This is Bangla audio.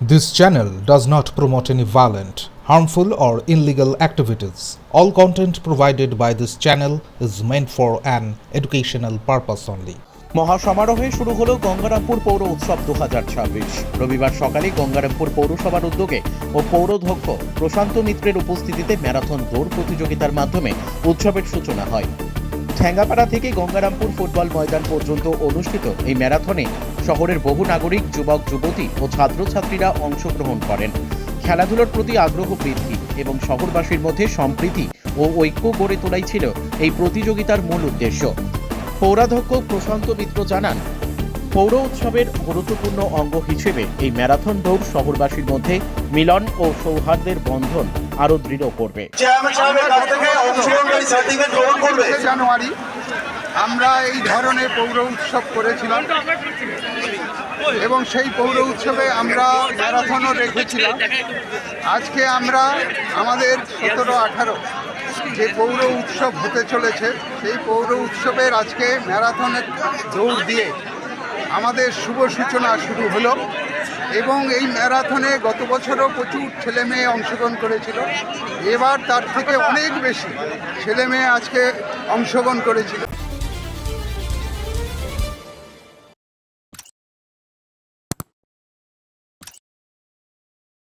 This channel does not promote any violent, harmful, or illegal activities. All content provided by this channel is meant for an educational purpose only. মহাসমারোহে শুরু হলো গঙ্গারামপুর পৌর উৎসব দুহাজার ছাব্বিশ রবিবার সকালে গঙ্গারামপুর পৌরসভার উদ্যোগে ও পৌরধ্যক্ষ প্রশান্ত মিত্রের উপস্থিতিতে ম্যারাথন দৌড় প্রতিযোগিতার মাধ্যমে উৎসবের সূচনা হয় ঠ্যাঙ্গাপাড়া থেকে গঙ্গারামপুর ফুটবল ময়দান পর্যন্ত অনুষ্ঠিত এই ম্যারাথনে শহরের বহু নাগরিক যুবক যুবতী ও ছাত্রছাত্রীরা অংশগ্রহণ করেন। খেলাধুলোর প্রতি আগ্রহ বৃদ্ধি এবং শহরবাসীর মধ্যে সম্প্রীতি ও ঐক্য গড়ে তোলাই ছিল এই প্রতিযোগিতার মূল উদ্দেশ্য। পৌরাধ্যক্ষ প্রশান্ত মিত্র জানান পৌর উৎসবের গুরুত্বপূর্ণ অঙ্গ হিসেবে এই ম্যারাথন দৌড় শহরবাসীর মধ্যে মিলন ও সৌহার্দ্যের বন্ধন আরও দৃঢ় করবে। জানুয়ারি আমরা এই ধরনের পৌর উৎসব করেছিলাম। এবং সেই পৌর উৎসবে আমরা ম্যারাথনও রেখেছিলাম। আজকে আমরা আমাদের সতেরো আঠারো যে পৌর উৎসব হতে চলেছে, সেই পৌর উৎসবের আজকে ম্যারাথনের দৌড় দিয়ে আমাদের শুভ সূচনা শুরু হলো এবং এই ম্যারাথনে গত বছরও প্রচুর ছেলে মেয়ে অংশগ্রহণ করেছিল। এবার তার থেকে অনেক বেশি ছেলে মেয়ে আজকে অংশগ্রহণ করেছিল।